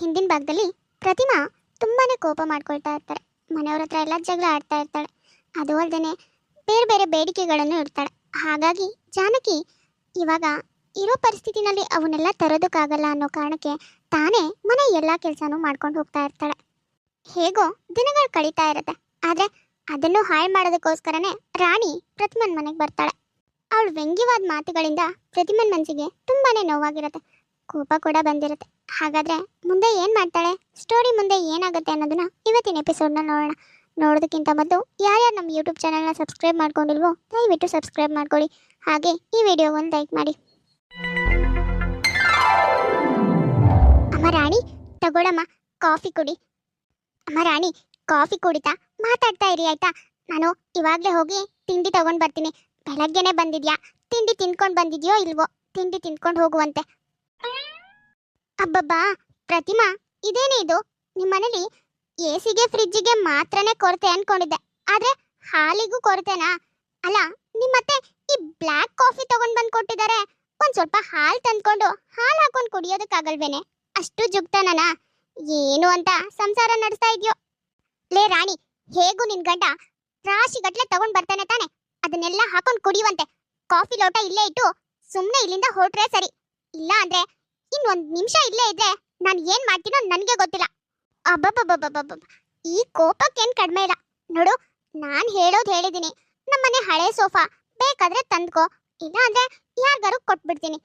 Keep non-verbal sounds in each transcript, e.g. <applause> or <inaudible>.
ಹಿಂದಿನ ಭಾಗದಲ್ಲಿ ಪ್ರತಿಮಾ ತುಂಬಾ ಕೋಪ ಮಾಡ್ಕೊಳ್ತಾ ಇರ್ತಾರೆ. ಮನೆಯವ್ರ ಹತ್ರ ಎಲ್ಲ ಜಗಳ ಆಡ್ತಾ ಇರ್ತಾಳೆ. ಅದು ಅಲ್ಲದೆ ಬೇರೆ ಬೇರೆ ಬೇಡಿಕೆಗಳನ್ನು ಇಡ್ತಾಳೆ. ಹಾಗಾಗಿ ಜಾನಕಿ ಇವಾಗ ಇರೋ ಪರಿಸ್ಥಿತಿನಲ್ಲಿ ಅವನ್ನೆಲ್ಲ ತರೋದಕ್ಕಾಗಲ್ಲ ಅನ್ನೋ ಕಾರಣಕ್ಕೆ ತಾನೇ ಮನೆ ಎಲ್ಲ ಕೆಲಸನೂ ಮಾಡ್ಕೊಂಡು ಹೋಗ್ತಾ ಇರ್ತಾಳೆ. ಹೇಗೋ ದಿನಗಳು ಕಳೀತಾ ಇರುತ್ತೆ. ಆದರೆ ಅದನ್ನು ಹಾಳು ಮಾಡೋದಕ್ಕೋಸ್ಕರನೇ ರಾಣಿ ಪ್ರತಿಮನ್ ಮನೆಗೆ ಬರ್ತಾಳೆ. ಅವಳು ವ್ಯಂಗ್ಯವಾದ ಮಾತುಗಳಿಂದ ಪ್ರತಿಮನ್ ಮನಸ್ಸಿಗೆ ತುಂಬಾ ನೋವಾಗಿರುತ್ತೆ. ಕೋಪ ಕೂಡ ಬಂದಿರುತ್ತೆ. ಹಾಗಾದ್ರೆ ಮುಂದೆ ಏನು ಮಾಡ್ತಾಳೆ? ಸ್ಟೋರಿ ಮುಂದೆ ಏನಾಗುತ್ತೆ ಅನ್ನೋದನ್ನ ಇವತ್ತಿನ ಎಪಿಸೋಡ್ನ ನೋಡೋಣ. ನೋಡೋದಕ್ಕಿಂತ ಮೊದಲು ಯಾರ್ಯಾರು ನಮ್ಮ ಯೂಟ್ಯೂಬ್ ಚಾನಲ್ನ ಸಬ್ಸ್ಕ್ರೈಬ್ ಮಾಡ್ಕೊಂಡಿಲ್ವೋ, ದಯವಿಟ್ಟು ಸಬ್ಸ್ಕ್ರೈಬ್ ಮಾಡ್ಕೊಳ್ಳಿ. ಹಾಗೆ ಈ ವಿಡಿಯೋವನ್ನು ಲೈಕ್ ಮಾಡಿ. ಅಮ್ಮ ರಾಣಿ, ತಗೊಳಮ್ಮ ಕಾಫಿ ಕುಡಿ. ಅಮ್ಮ ರಾಣಿ ಕಾಫಿ ಕುಡಿತಾ ಮಾತಾಡ್ತಾ ಇರಿ ಆಯ್ತಾ? ನಾನು ಇವಾಗಲೇ ಹೋಗಿ ತಿಂಡಿ ತಗೊಂಡು ಬರ್ತೀನಿ. ಬೆಳಗ್ಗೆನೆ ಬಂದಿದ್ಯಾ? ತಿಂಡಿ ತಿನ್ಕೊಂಡು ಬಂದಿದ್ಯೋ ಇಲ್ವೋ? ತಿಂಡಿ ತಿನ್ಕೊಂಡು ಹೋಗುವಂತೆ. ಅಬ್ಬಬ್ಬಾ, ಪ್ರತಿಮಾ, ಇದೇನೇ ಇದು? ನಿಮ್ಮ ಎಸಿಗೆ, ಫ್ರಿಜ್ಜಿಗೆ ಮಾತ್ರನೇ ಕೊರತೆ ಅನ್ಕೊಂಡಿದ್ದೆ. ಆದ್ರೆ ಹಾಲಿಗೂ ಕೊರತೆನಾ? ಅಲ್ಲ, ನಿಮ್ಮತ್ತೆ ಈ ಬ್ಲ್ಯಾಕ್ ಕಾಫಿ ತಗೊಂಡ್ ಬಂದ್ ಕೊಟ್ಟಿದ್ದಾರೆ. ಒಂದ್ ಸ್ವಲ್ಪ ಹಾಲ್ ತಂದ್ಕೊಂಡು ಹಾಲ್ ಹಾಕೊಂಡ್ ಕುಡಿಯೋದಕ್ಕಾಗಲ್ವೇನೆ? ಅಷ್ಟು ಜುಗ್ತನನ? ಏನು ಅಂತ ಸಂಸಾರ ನಡೆಸ್ತಾ ಇದ್ಯೋ? ಲೇ ರಾಣಿ, ಹೇಗೂ ನಿನ್ ಗಂಡ ರಾಶಿ ಗಟ್ಲೆ ತಗೊಂಡ್ ಬರ್ತಾನೆ ತಾನೆ? ಅದನ್ನೆಲ್ಲ ಹಾಕೊಂಡ್ ಕುಡಿಯುವಂತೆ. ಕಾಫಿ ಲೋಟ ಇಲ್ಲೇ ಇಟ್ಟು ಸುಮ್ನೆ ಇಲ್ಲಿಂದ ಹೊರಟ್ರೆ ಸರಿ. ಇಲ್ಲ ಅಂದ್ರೆ ಇನ್ನೊಂದ್ ನಿಮಿಷ ಇಲ್ಲೇ ಇದ್ರೆ ನಾನು ಏನ್ ಮಾಡ್ತೀನೋ ನನಗೆ ಗೊತ್ತಿಲ್ಲ. ಅಬ್ಬಬ್ಬಬ್ಬಬ್ಬಬ್ಬ. ಈ ಕೋಪಕ್ಕೇನ್ ಕಡಿಮೆ ಇಲ್ಲ. ನೋಡು, ನಾನ್ ಹೇಳೋದ್ ಹೇಳಿದೀನಿ. ನಮ್ಮನೆ ಹಳೆ ಸೋಫಾ, ಬೇಕಾದ್ರೆ ತಂದ್ಕೋ. ಇಲ್ಲ ಅಂದ್ರೆ ಯಾರಿಗಾರು ಕೊಟ್ಬಿಡ್ತೀನಿ.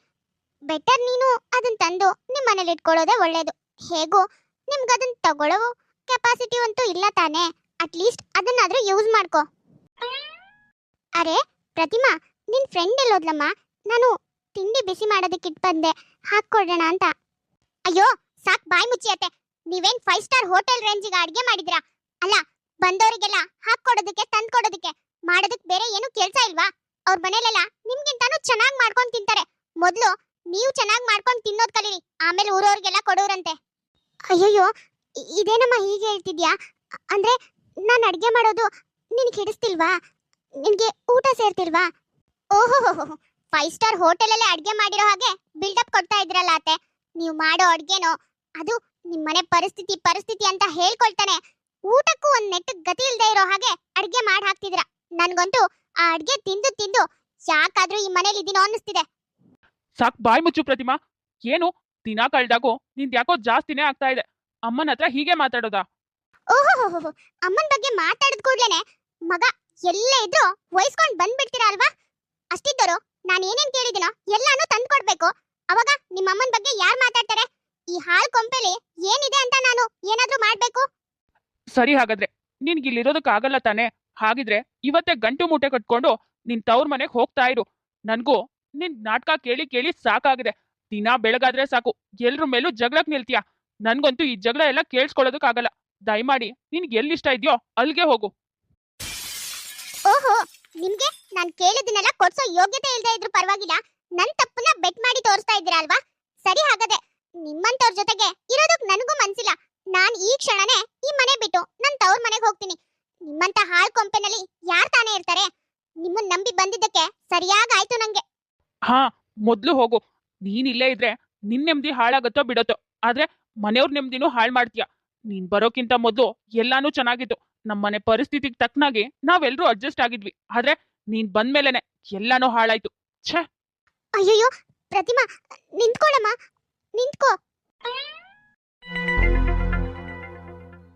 ಬೆಟರ್ ನೀನು ಅದನ್ನ ತಂದು ನಿಮ್ಮ ಮನೇಲಿ ಇಟ್ಕೊಳ್ಳೋದೇ ಒಳ್ಳೇದು. ಹೇಗೂ ನಿಮ್ಗೆ ಅದನ್ನ ತಗೊಳ್ಳೋ ಕೆಪಾಸಿಟಿ ಅಂತೂ ಇಲ್ಲ ತಾನೇ. ಅಟ್ಲೀಸ್ಟ್ ಅದನ್ನಾದ್ರೂ ಯೂಸ್ ಮಾಡ್ಕೋ. ಅರೆ, ಪ್ರತಿಮಾ, ನಿನ್ ಫ್ರೆಂಡ್ ಎಲ್ಲೋದ್ಲಮ್ಮ? ನಾನು ತಿಂಡಿ ಬಿಸಿ ಮಾಡೋದಕ್ಕೆ ಇಟ್ಟು ಬಂದೆ. ಹಾಕೊಡೋಣ ಅಂತ. ಅಯ್ಯೋ, ಸಾಕ್ ಬಾಯ್ ಮುಚ್ಚಿಯತ್ತೆ. ನೀವೇನ್ ಫೈವ್ ಸ್ಟಾರ್ ಹೋಟೆಲ್ ರೇಂಜಿಗೆ ಅಡ್ಗೆ ಮಾಡಿದ್ರಾ ಅಲ್ಲ, ಬಂದವರಿಗೆಲ್ಲ ಹಾಕೊಡೋದಕ್ಕೆ ತಂದ್ಕೊಡೋದಕ್ಕೆ ಮಾಡೋದಕ್ಕೆ ಬೇರೆ ಏನು ಕೆಲ್ಸ ಇಲ್ವಾ? ಅವ್ರ ಮನೇಲೆಲ್ಲ ನಿಮ್ಗಿಂತಾನು ಚೆನ್ನಾಗಿ ಮಾಡ್ಕೊಂಡು ತಿಂತಾರೆ. ಮೊದಲು ನೀವು ಚೆನ್ನಾಗಿ ಮಾಡ್ಕೊಂಡು ತಿನ್ನೋದ್ ಕಲೀರಿ. ಆಮೇಲೆ ಊರವ್ರಿಗೆಲ್ಲ ಕೊಡೋರಂತೆ. ಅಯ್ಯಯ್ಯೋ, ಇದೇನಮ್ಮ ಹೀಗೆ ಹೇಳ್ತಿದ್ಯಾ? ಅಂದ್ರೆ ನಾನು ಅಡ್ಗೆ ಮಾಡೋದು ನಿನಗೆ ಹಿಡಿಸ್ತಿಲ್ವಾ? ನಿನಗೆ ಊಟ ಸೇರ್ತಿಲ್ವಾ? ಓಹೋ ಫೈವ್ ಸ್ಟಾರ್ ಹೋಟೆಲಲ್ಲೇ ಅಡ್ಗೆ ಮಾಡಿರೋ ಹಾಗೆ ಬಿಲ್ಡಪ್ ಕೊಡ್ತಾ ಇದ್ರಲ್ಲ ಅತ್ತೆ. ನೀವು ಮಾಡೋ ಅಡ್ಗೆನೋ ಅದು ನಿಮ್ಮನೆ ಪರಿಸ್ಥಿತಿ ಪರಿಸ್ಥಿತಿ ಅಂತ ಹೇಳ್ಕೊಳ್ತಾನೆ. ಊಟಕ್ಕೂ ಒಂದ್ ನೆಟ್ಟಗ್ ಗತಿ ಇಲ್ದೇ ಇರೋ ಹಾಗೆ ಅಡ್ಗೆ ಮಾಡಿ ಹಾಕ್ತಿದ್ರ. ನನ್ಗಂತೂ ಆ ಅಡ್ಗೆ ತಿಂದು ತಿಂದು ಯಾಕಾದ್ರೂ ಈ ಮನೇಲಿ ಇದೀನೋ ಅನ್ನಿಸ್ತಿದೆ. ಸಾಕ್ ಬಾಯ್ ಮುಚ್ಚು ಪ್ರತಿಮಾ. ಏನು? ದಿನ ಕಳ್ದಾಗೂ ನಿಂದ್ ಯಾಕೋ ಜಾಸ್ತಿನೇ ಆಗ್ತಾ ಇದೆ. ಅಮ್ಮನ ಹತ್ರ ಹೀಗೆ ಮಾತಾಡೋದಾ? ಓಹೋ ಅಮ್ಮನ್ ಬಗ್ಗೆ ಮಾತಾಡಿದ ಕೂಡ್ಲೇನೆ ಮಗ ಎಲ್ಲೇ ಇದ್ರು ವಹಿಸ್ಕೊಂಡ್ ಬಂದ್ಬಿಡ್ತೀರಾ ಅಲ್ವಾ? ಅಷ್ಟಿದ್ದರು. ನಾನು ಏನೇನ್ ಕೇಳಿದಿನೋ ಎಲ್ಲಾನು ತಂದು ಕೊಡ್ಬೇಕು. ಅವಾಗ ನಿಮ್ಮ ಅಮ್ಮನ ಬಗ್ಗೆ ಯಾರು ಮಾತಾಡ್ತಾರೆ? ಈ ಹಾಲ್ ಕೊಂಪೆಲಿ ಏನಿದೆ ಅಂತ ನಾನು ಏನಾದ್ರೂ ಮಾಡ್ಬೇಕು? ಸರಿ ಹಾಗಾದ್ರೆ ನಿನ್ಗೆ ಇಲ್ಲಿರೋದಕ್ಕಾಗಲ್ಲ ತಾನೆ? ಹಾಗಿದ್ರೆ ಇವತ್ತೇ ಗಂಟು ಮೂಟೆ ಕಟ್ಕೊಂಡು ನಿನ್ ತವ್ರ ಮನೆಗೆ ಹೋಗ್ತಾ ಇರು. ನನ್ಗೂ ನಿನ್ ನಾಟಕ ಕೇಳಿ ಕೇಳಿ ಸಾಕಾಗಿದೆ. ದಿನ ಬೆಳಗಾದ್ರೆ ಸಾಕು. ಎಲ್ರ ಮೇಲೂ ಜಗಳಕ್ ನಿಲ್ತೀಯ. ನನ್ಗಂತೂ ಈ ಜಗಳ ಎಲ್ಲ ಕೇಳಿಸ್ಕೊಳ್ಳೋದಕ್ಕಾಗಲ್ಲ. ದಯಮಾಡಿ ನಿನ್ಗೆ ಎಲ್ಲಿಷ್ಟ ಇದೆಯೋ ಅಲ್ಲಿಗೆ ಹೋಗು. ಓಹೋ ನಿಮ್ಗೆ ನಾನ್ ಕೇಳಿದನ್ನೆಲ್ಲ ಕೊಡ್ಸೋ ಯೋಗ್ಯತೆ ಇಲ್ದೇ ಇದ್ರು ಪರವಾಗಿಲ್ಲ. ನನ್ ತಪ್ಪನ್ನ ಬೆಟ್ ಮಾಡಿ ತೋರಿಸ್ತಾ ಇದ್ದೀರಾ ಅಲ್ವಾ? ಸರಿ ಹಾಗಾದ್ರೆ ನಿಮ್ಮಂತವ್ರ ಜೊತೆಗೆ ಇರೋದಕ್ ನನಗೂ ಮನ್ಸಿಲ್ಲ. ನಾನ್ ಈ ಕ್ಷಣನೇ ಈ ಮನೆ ಬಿಟ್ಟು ನನ್ ತವ್ರ ಮನೆಗೆ ಹೋಗ್ತೀನಿ. ನಿಮ್ಮಂತ ಹಾಳ್ ಕೊಂಪೆನಲ್ಲಿ ಯಾರ್ ತಾನೇ ಇರ್ತಾರೆ? ನಿಮ್ಮನ್ ನಂಬಿ ಬಂದಿದ್ದಕ್ಕೆ ಸರಿಯಾಗಾಯ್ತು ನಂಗೆ. ಹಾ, ಮೊದ್ಲು ಹೋಗು. ನೀನ್ ಇಲ್ಲೇ ಇದ್ರೆ ನಿನ್ ನೆಮ್ಮದಿ ಹಾಳಾಗತ್ತೋ ಬಿಡತ್ತೋ? ಆದ್ರೆ ಮನೆಯವ್ರ ನೆಮ್ಮದಿನೂ ಹಾಳ್ ಮಾಡ್ತೀಯ? ನೀನ್ ಬರೋಕ್ಕಿಂತ ಮೊದ್ಲು ಎಲ್ಲಾನು ಚೆನ್ನಾಗಿತ್ತು. ನಮ್ಮನೆ ಪರಿಸ್ಥಿತಿಗೆ ತಕ್ಕನಾಗಿ ನಾವೆಲ್ಲರೂ ಅಡ್ಜಸ್ಟ್ ಆಗಿದ್ವಿ. ಆದ್ರೆ ನೀನ್ ಬಂದ್ಮೇಲೆನೆ ಎಲ್ಲಾನು ಹಾಳಾಯ್ತು. ಛೇ! ಅಯ್ಯೋ ಪ್ರತಿಮಾ, ನಿಂತ್ಕೊಳಮ್ಮ. ನಿಂತ್ಕೋ.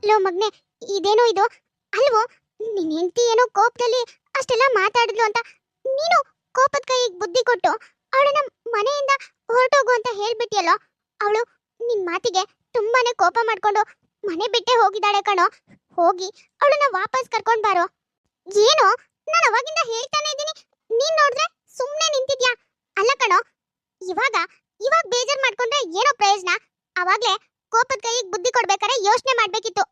ಲೋ ಮಗ್ನೆ, ಇದೇನೋ ಇದು? ಅಲ್ವೋ? ನಿನ್ ಹೆಂಡತಿ ಏನೋ ಕೋಪದಲ್ಲಿ ಅಷ್ಟೆಲ್ಲ ಮಾತಾಡಿದ್ಲು ಅಂತ ನೀನು ಕೋಪದ ಕೈಗೆ ಬುದ್ಧಿ ಕೊಟ್ಟು ಅವಳನ್ನ ಮನೆಯಿಂದ ಹೊರಟೋಗು ಅಂತ ಹೇಳ್ಬಿಟ್ಟಿಯಲ್ಲೋ ಅವಳು ನಿನ್ ಮಾತಿಗೆ ತುಂಬಾನೇ ಕೋಪ ಮಾಡ್ಕೊಂಡು ಮನೆ ಬಿಟ್ಟೆ ಹೋಗಿದ್ದಾಳೆ ಕಣೋ. ಹೋಗಿ ಅವಳನ್ನ ವಾಪಸ್ ಕರ್ಕೊಂಡ್ ಬಾರೋ. ಏನು? ನಾನು ಅವಾಗಿಂದ ಹೇಳ್ತಾನೆ ಇದ್ದೀನಿ. ನೀನ್ ನೋಡಿದ್ರೆ ಸುಮ್ನೆ ನಿಂತಿದ್ಯಾ? ಅಲ್ಲ ಕಣೋ, ಇವಾಗ ಇವಾಗ ಬೇಜಾರ್ ಮಾಡ್ಕೊಂಡ್ರೆ ಏನೋ ಪ್ರಯೋಜನ? ಅವಾಗ್ಲೇ ಕೋಪದ ಕೈಗೆ ಬುದ್ಧಿ ಕೊಡ್ಬೇಕಾದ್ರೆ ಯೋಚನೆ ಮಾಡ್ಬೇಕಿತ್ತು.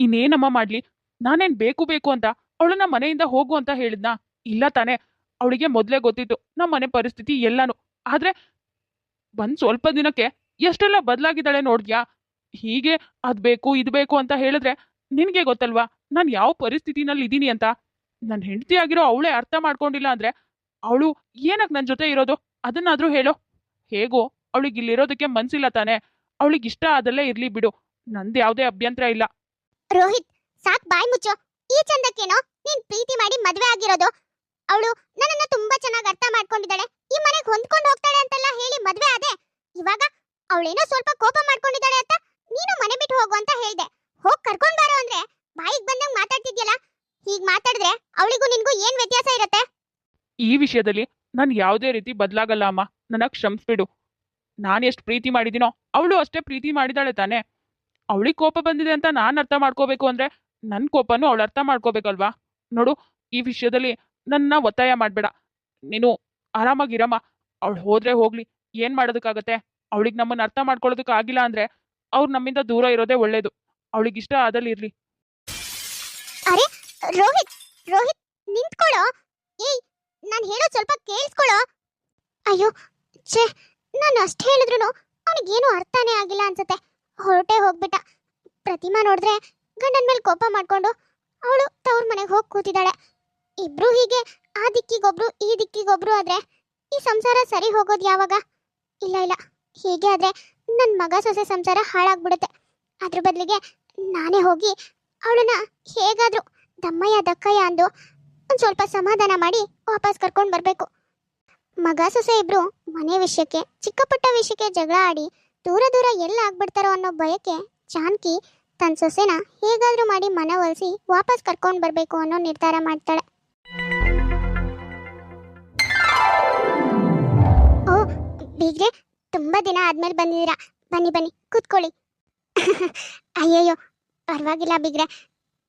ಇನ್ನೇನಮ್ಮ ಮಾಡ್ಲಿ? ನಾನೇನ್ ಬೇಕು ಬೇಕು ಅಂತ ಅವಳನ್ನ ಮನೆಯಿಂದ ಹೋಗು ಅಂತ ಹೇಳಿದ್ನ? ಇಲ್ಲ ತಾನೆ, ಅವಳಿಗೆ ಮೊದ್ಲೇ ಗೊತ್ತಿತ್ತು ನಮ್ಮ ಮನೆ ಪರಿಸ್ಥಿತಿ ಎಲ್ಲಾನು. ಆದ್ರೆ ಬಂದ್ ಸ್ವಲ್ಪ ದಿನಕ್ಕೆ ಎಷ್ಟೆಲ್ಲ ಬದಲಾಗಿದ್ದಾಳೆ ನೋಡ್ದ್ಯಾ? ಹೀಗೆ ಅದ್ ಬೇಕು, ಇದ್ ಬೇಕು ಅಂತ ಹೇಳಿದ್ರೆ ನಿನ್ಗೆ ಗೊತ್ತಲ್ವಾ? ನಾನ್ ಯಾವ ಪರಿಸ್ಥಿತಿನಲ್ಲಿ ಇದ್ದೀನಿ ಅಂತ? ನನ್ ಹೆಂಡತಿ ಆಗಿರೋ ಅವಳೇ ಅರ್ಥ ಮಾಡ್ಕೊಂಡಿಲ್ಲ ಅಂದ್ರೆ ಅವಳು ಏನಕ್ ನನ್ ಜೊತೆ ಇರೋದು? ಅದನ್ನಾದ್ರೂ ಹೇಳು. ಹೇಗೋ ಅವಳಿಗೆ ಇಲ್ಲಿರೋದಕ್ಕೆ ಮನ್ಸಿಲ್ಲ ತಾನೆ. ಅವಳಿಗೆ ಇಷ್ಟ ಆದಲ್ಲೇ ಇರ್ಲಿ ಬಿಡು. ನಂದು ಯಾವುದೇ ಅಭ್ಯಂತರ ಇಲ್ಲ. ರೋಹಿತ್, ಸಾಕ್ ಬಾಯ್ ಮುಚ್ಚು. ಈ ಚಂದಕ್ಕೇನೋ ನೀನ್ ಪ್ರೀತಿ ಮಾಡಿ ಮದ್ವೆ ಆಗಿರೋದು. ಅವಳು ನನ್ನನ್ನ ತುಂಬಾ ಚೆನ್ನಾಗಿ ಅರ್ಥ ಮಾಡ್ಕೊಂಡಿದ್ದಾಳೆ. ಈ ಮನೆಗೆ ಹೊಂದ್ಕೊಂಡು ಹೋಗ್ತಾಳೆ ಅಂತೆಲ್ಲ ಹೇಳಿ ಮದ್ವೆ ಆದೆ. ಇವಾಗ ಅವಳೇನೋ ಸ್ವಲ್ಪ ಕೋಪ ಮಾಡ್ಕೊಂಡಿದ್ದಾಳೆ ಅಂತ ನೀನು ಮನೆ ಬಿಟ್ಟು ಹೋಗು ಅಂತ ಹೇಳ್ದೆ. ಹೋಗ್ ಕರ್ಕೊಂಡ್ ಬಾರೋ ಅಂದ್ರೆ ಬಾಯಿಗೆ ಬಂದಂಗ್ ಮಾತಾಡ್ತಿದ್ಯಲ್ಲ? ಹೀಗ್ ಮಾತಾಡಿದ್ರೆ ಅವಳಿಗೂ ನಿನ್ಗೂ ಏನ್ ವ್ಯತ್ಯಾಸ ಇರತ್ತೆ? ಈ ವಿಷಯದಲ್ಲಿ ನಾನು ಯಾವುದೇ ರೀತಿ ಬದಲಾಗಲ್ಲ ಅಮ್ಮ. ನನಗೆ ಕ್ಷಮಿಸ್ಬಿಡು ನಾನು ಎಷ್ಟು ಪ್ರೀತಿ ಮಾಡಿದಿನೋ ಅವಳು ಅಷ್ಟೇ ಪ್ರೀತಿ ಮಾಡಿದಾಳೆ ತಾನೇ. ಅವಳಿಗೆ ಕೋಪ ಬಂದಿದೆ ಅಂತ ನಾನು ಅರ್ಥ ಮಾಡ್ಕೋಬೇಕು ಅಂದ್ರೆ ನನ್ನ ಕೋಪನೂ ಅವಳು ಅರ್ಥ ಮಾಡ್ಕೋಬೇಕಲ್ವಾ? ನೋಡು, ಈ ವಿಷಯದಲ್ಲಿ ನನ್ನ ಒತ್ತಾಯ ಮಾಡಬೇಡ. ನೀನು ಆರಾಮಾಗಿರಮ್ಮ. ಅವಳು ಹೋದ್ರೆ ಹೋಗ್ಲಿ. ಏನು ಮಾಡೋದಕ್ಕಾಗತ್ತೆ? ಅವಳಿಗೆ ನಮ್ಮನ್ನ ಅರ್ಥ ಮಾಡ್ಕೊಳ್ಳೋದಕ್ಕಾಗಿಲ್ಲ ಅಂದ್ರೆ ಅವ್ರು ನಮ್ಮಿಂದ ದೂರ ಇರೋದೇ ಒಳ್ಳೇದು. ಅವಳಿಗೆ ಇಷ್ಟ ಆದಲ್ಲಿ ಇರ್ಲಿ. ರೋಹಿತ್ ರೋಹಿತ್ ನಿಂತ್ಕೊಳ್ಳೋ ಏಯ್, ನಾನು ಹೇಳೋ ಸ್ವಲ್ಪ ಕೇಳಿಸ್ಕೊಳ್ಳೋ ಅಯ್ಯೋ, ಛೇ, ನಾನು ಅಷ್ಟು ಹೇಳಿದ್ರು ಅವನಿಗೇನು ಅರ್ಥನೇ ಆಗಿಲ್ಲ ಅನ್ಸುತ್ತೆ. ಹೊರಟೆ ಹೋಗ್ಬಿಟ್ಟ. ಪ್ರತಿಮಾ ನೋಡಿದ್ರೆ ಗಂಡನ ಮೇಲೆ ಕೋಪ ಮಾಡ್ಕೊಂಡು ಅವಳು ತವ್ರ ಮನೆಗೆ ಹೋಗಿ ಕೂತಿದ್ದಾಳೆ. ಇಬ್ರು ಹೀಗೆ, ಆ ದಿಕ್ಕಿಗೊಬ್ರು, ಈ ದಿಕ್ಕಿಗೊಬ್ರು ಆದ್ರೆ ಈ ಸಂಸಾರ ಸರಿ ಹೋಗೋದು ಯಾವಾಗ? ಇಲ್ಲ ಇಲ್ಲ, ಹೀಗೆ ಆದ್ರೆ ನನ್ನ ಮಗ ಸೊಸೆ ಸಂಸಾರ ಹಾಳಾಗ್ಬಿಡುತ್ತೆ. ಅದ್ರ ಬದಲಿಗೆ ನಾನೇ ಹೋಗಿ ಅವಳನ್ನ ಹೇಗಾದರೂ ದಮ್ಮಯ್ಯ, ದಕ್ಕಯ್ಯ ಅಂದು ಒಂದು ಸ್ವಲ್ಪ ಸಮಾಧಾನ ಮಾಡಿ ವಾಪಸ್ ಕರ್ಕೊಂಡು ಬರಬೇಕು. ಮಗ, ಸೊಸೆ ಇಬ್ರು ಮನೆ ವಿಷಯಕ್ಕೆ ಚಿಕ್ಕ ಪುಟ್ಟ ವಿಷಯಕ್ಕೆ ಜಗಳ ಆಡಿ ದೂರ ದೂರ ಎಲ್ಲ ಆಗ್ಬಿಡ್ತಾರೋ ಅನ್ನೋ ಭಯಕ್ಕೆ ಜಾನ್ಕಿ ತನ್ನ ಸೊಸೆನ ಹೇಗಾದ್ರೂ ಮಾಡಿ ಮನವೊಲಿಸಿ ವಾಪಸ್ ಕರ್ಕೊಂಡು ಬರಬೇಕು ಅನ್ನೋ ನಿರ್ಧಾರ ಮಾಡ್ತಾಳೆ. ಓ, ಬೀಗ್ರೆ, ತುಂಬಾ ದಿನ ಆದ್ಮೇಲೆ ಬಂದಿದ್ದೀರಾ? ಬನ್ನಿ ಬನ್ನಿ, ಕೂತ್ಕೊಳ್ಳಿ. <laughs> ಅಯ್ಯಯ್ಯೋ, ಪರವಾಗಿಲ್ಲ ಬಿಗ್ರೆ.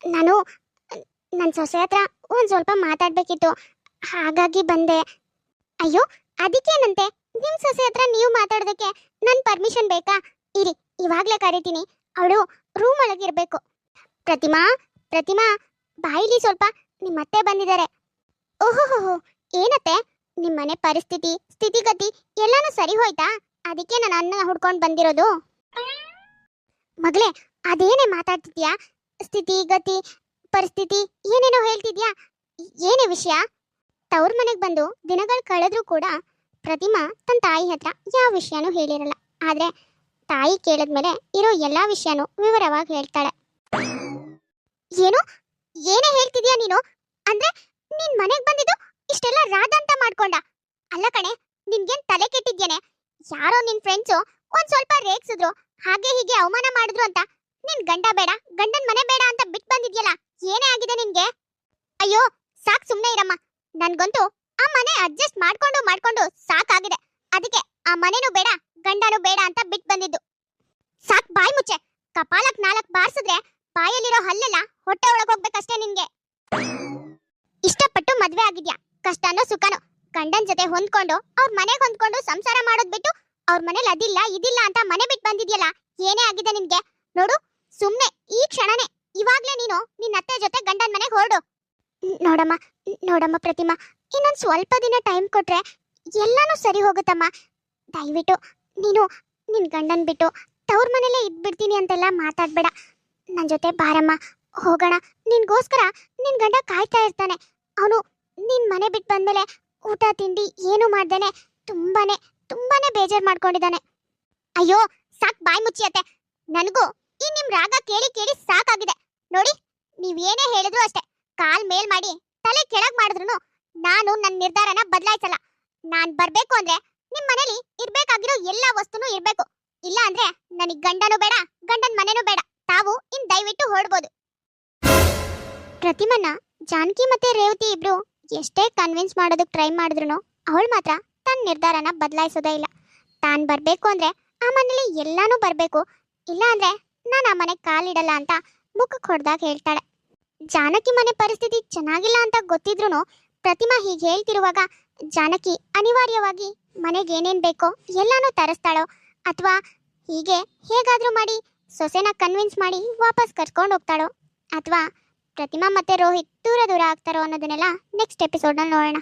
ನಾನು ನನ್ನ ಸೊಸೆ ಹತ್ರ ಒಂದು ಸ್ವಲ್ಪ ಮಾತಾಡ್ಬೇಕಿತ್ತು. ಹಾಗಾಗಿ ಬಂದೆ. ಅಯ್ಯೋ, ಅದಕ್ಕೇನಂತೆ? ನಿಮ್ಮ ಸೊಸೆ ಹತ್ರ ನೀವು ಮಾತಾಡೋದಕ್ಕೆ ನನ್ನ ಪರ್ಮಿಷನ್ ಬೇಕಾ? ಇರಿ, ಇವಾಗಲೇ ಕರಿತೀನಿ. ಅವಳು ರೂಮ್ ಒಳಗಿರಬೇಕು ಪ್ರತಿಮಾ ಪ್ರತಿಮಾ, ಬಾಯಿಲಿ ಸ್ವಲ್ಪ ನಿಮ್ಮತ್ತೆ ಬಂದಿದ್ದಾರೆ. ಓಹೋಹೋ ಏನತ್ತೆ? ನಿಮ್ಮ ಮನೆ ಪರಿಸ್ಥಿತಿ, ಸ್ಥಿತಿಗತಿ ಎಲ್ಲಾನು ಸರಿ ಹೋಯ್ತಾ? ಅದಕ್ಕೆ ನಾನು ಅನ್ನ ಹುಡ್ಕೊಂಡು ಬಂದಿರೋದು? ಮಗಳೇ ಅದೇನೇ ಮಾತಾಡ್ತಿದ್ಯಾ? ಸ್ಥಿತಿ, ಗತಿ, ಪರಿಸ್ಥಿತಿ, ಏನೇನೋ ಹೇಳ್ತಿದ್ಯಾ? ಏನೇ ವಿಷಯ? ತವ್ರ ಮನೆಗೆ ಬಂದು ದಿನಗಳು ಕಳೆದ್ರೂ ಕೂಡ ಪ್ರತಿಮಾ ತನ್ನ ತಾಯಿ ಹತ್ರ ಯಾವ ವಿಷಯನೂ ಹೇಳಿರಲ್ಲ. ಆದ್ರೆ ತಾಯಿ ಕೇಳಿದ್ಮೇಲೆ ಇರೋ ಎಲ್ಲಾ ವಿಷಯನೂ ವಿವರವಾಗಿ ಹೇಳ್ತಾಳೆ. ಏನು? ಏನೇ ಹೇಳ್ತಿದ್ಯಾ ನೀನು? ಅಂದ್ರೆ ನಿನ್ ಮನೆಗೆ ಬಂದಿದ್ದು ಇಷ್ಟೆಲ್ಲ ರಾಧ ಅಂತ ಮಾಡ್ಕೊಂಡ. ಅಲ್ಲ ಕಣೆ, ನಿನ್ಗೇನ್ ತಲೆ ಕೆಟ್ಟಿದ್ಯೇನೆ? ಯಾರೋ ನಿನ್ ಫ್ರೆಂಡ್ಸು ಒಂದ್ ಸ್ವಲ್ಪ ರೇಗ್ಸಿದ್ರು. ಹಾಗೆ ಹೀಗೆ ಅವಮಾನ ಮಾಡಿದ್ರು ಅಂತ. ನಿನ್ ಗಂಡ ಬೇಡ, ಗಂಡನ್ ಮನೆ ಬೇಡ ಅಂತ ಬಿಟ್ ಬಂದಿದ್ಯಲ್ಲ, ಏನೇ ಆಗಿದೆ ನಿನ್ಗೆ? ಅಯ್ಯೋ, ಸಾಕ್ ಸುಮ್ನೆ ಇರಮ್ಮ. ನನ್ಗಂತೂ ಆ ಮನೆ ಅಡ್ಜಸ್ಟ್ ಮಾಡ್ಕೊಂಡು ಮಾಡ್ಕೊಂಡು ಸಾಕಾಗಿದೆ. ಅದಕ್ಕೆ ಆ ಮನೆನೂ ಬೇಡ, ಗಂಡನೂ ಬೇಡ ಅಂತ ಬಿಟ್ ಬಂದಿದ್ದು. ಸಾಕ್ ಬಾಯ್ ಮುಚ್ಚೆ. ಕಪಾಲಕ್ ನಾಲ್ಕ್ ಬಾರ್ಸಿದ್ರೆ ಬಾಯಲ್ಲಿರೋ ಹಲ್ಲೆಲ್ಲ ಹೊಟ್ಟೆ ಒಳಗ್ ಹೋಗ್ಬೇಕಷ್ಟೇ ನಿನ್ಗೆ. ಇಷ್ಟಪಟ್ಟು ಮದ್ವೆ ಆಗಿದ್ಯಾ? ಕಷ್ಟನೋ ಸುಖನೋ? ಗಂಡನ್ ಜೊತೆ ಹೊಂದ್ಕೊಂಡು, ಅವ್ರ ಮನೆಗೆ ಹೊಂದ್ಕೊಂಡು ಸಂಸಾರ ಮಾಡೋದ್ ಬಿಟ್ಟು ಅವ್ರ ಮನೇಲಿ ಅದಿಲ್ಲ, ಇದಿಲ್ಲ ಅಂತ ಮನೆ ಬಿಟ್ಟು ಬಂದಿದ್ಯಲ್ಲ, ಏನೇ ಆಗಿದೆ ನಿನ್ಗೆ ನೋಡು, ಸುಮ್ನೆ ಈ ಕ್ಷಣನೇ ಇವಾಗ್ಲೇ ನೀನು ನಿನ್ನ ಅತ್ತೆ ಜೊತೆ ಗಂಡನ ಮನೆಗೆ ಹೊರಡು. ನೋಡಮ್ಮ ನೋಡಮ್ಮ ಪ್ರತಿಮಾ, ಇನ್ನೊಂದು ಸ್ವಲ್ಪ ದಿನ ಟೈಮ್ ಕೊಟ್ರೆ ಎಲ್ಲಾನು ಸರಿ ಹೋಗುತ್ತಮ್ಮ. ದಯವಿಟ್ಟು ನೀನು ನಿನ್ ಗಂಡನ್ ಬಿಟ್ಟು ತವ್ರ ಮನೇಲೇ ಇದ್ಬಿಡ್ತೀನಿ ಅಂತೆಲ್ಲ ಮಾತಾಡ್ಬೇಡ. ನನ್ನ ಜೊತೆ ಬಾರಮ್ಮ, ಹೋಗೋಣ. ನಿನ್ಗೋಸ್ಕರ ನಿನ್ ಗಂಡ ಕಾಯ್ತಾ ಇರ್ತಾನೆ. ಅವನು ನಿನ್ ಮನೆ ಬಿಟ್ಟು ಬಂದ್ಮೇಲೆ ಊಟ, ತಿಂಡಿ ಏನು ಮಾಡ್ದೇನೆ ತುಂಬಾನೇ ತುಂಬಾನೇ ಬೇಜಾರ್ ಮಾಡ್ಕೊಂಡಿದ್ದಾನೆ. ಅಯ್ಯೋ, ಸಾಕ್ ಬಾಯ್ ಮುಚ್ಚಿಯತ್ತೆ. ನನಗೂ ಈ ನಿಮ್ ರಾಗ ಕೇಳಿ ಕೇಳಿ ಸಾಕಾಗಿದೆ. ನೋಡಿ, ನೀವ್ ಏನೇ ಹೇಳಿದ್ರು ಅಷ್ಟೇ. ಕಾಲ್ ಮೇಲ್ ಮಾಡಿ, ತಲೆ ಕೆಳಗ್ ಮಾಡಿದ್ರು ನಾನು ನನ್ನ ನಿರ್ಧಾರನ ಬದಲಾಯಿಸಲ್ಲ. ನಾನ್ ಬರ್ಬೇಕು ಅಂದ್ರೆ ನಿಮ್ ಮನೇಲಿ ಇರ್ಬೇಕಾಗಿರೋ ಎಲ್ಲಾ ವಸ್ತುನು ಇರ್ಬೇಕು. ಇಲ್ಲ ಅಂದ್ರೆ ನನಗ್ ಗಂಡನೂ ಬೇಡ, ಗಂಡನ್ ಮನೆನೂ ಬೇಡ. ತಾವು ಇನ್ ದಯವಿಟ್ಟು ಹೊರಡ್ಬೋದು ಪ್ರತಿಮನ್ನ ಜಾನಕಿ ಮತ್ತೆ ರೇವತಿ ಇಬ್ರು ಎಷ್ಟೇ ಕನ್ವಿನ್ಸ್ ಮಾಡೋದಕ್ಕೆ ಟ್ರೈ ಮಾಡಿದ್ರು ಅವಳು ಮಾತ್ರ ತನ್ನ ನಿರ್ಧಾರನ ಬದಲಾಯಿಸೋದೇ ಇಲ್ಲ. ತಾನ್ ಬರ್ಬೇಕು ಅಂದ್ರೆ ಆ ಮನೇಲಿ ಎಲ್ಲಾನು ಬರ್ಬೇಕು. ಇಲ್ಲ ಅಂದ್ರೆ ನಾನು ಆ ಮನೆಗೆ ಕಾಲಿಡಲ್ಲ ಅಂತ ಮುಖಕ್ಕೆ ಹೊಡೆದಾಗ ಹೇಳ್ತಾಳೆ. ಜಾನಕಿ ಮನೆ ಪರಿಸ್ಥಿತಿ ಚೆನ್ನಾಗಿಲ್ಲ ಅಂತ ಗೊತ್ತಿದ್ರು ಪ್ರತಿಮಾ ಹೀಗೆ ಹೇಳ್ತಿರುವಾಗ ಜಾನಕಿ ಅನಿವಾರ್ಯವಾಗಿ ಮನೆಗೆ ಏನೇನ್ ಬೇಕೋ ಎಲ್ಲಾನು ತರಿಸ್ತಾಳೋ ಅಥವಾ ಹೀಗೆ ಹೇಗಾದ್ರೂ ಮಾಡಿ ಸೊಸೆನ ಕನ್ವಿನ್ಸ್ ಮಾಡಿ ವಾಪಸ್ ಕರ್ಕೊಂಡು ಹೋಗ್ತಾಳೋ ಅಥವಾ ಪ್ರತಿಮಾ ಮತ್ತೆ ರೋಹಿತ್ ದೂರ ದೂರ ಆಗ್ತಾರೋ ಅನ್ನೋದನ್ನೆಲ್ಲ ನೆಕ್ಸ್ಟ್ ಎಪಿಸೋಡ್ನಲ್ಲಿ ನೋಡೋಣ.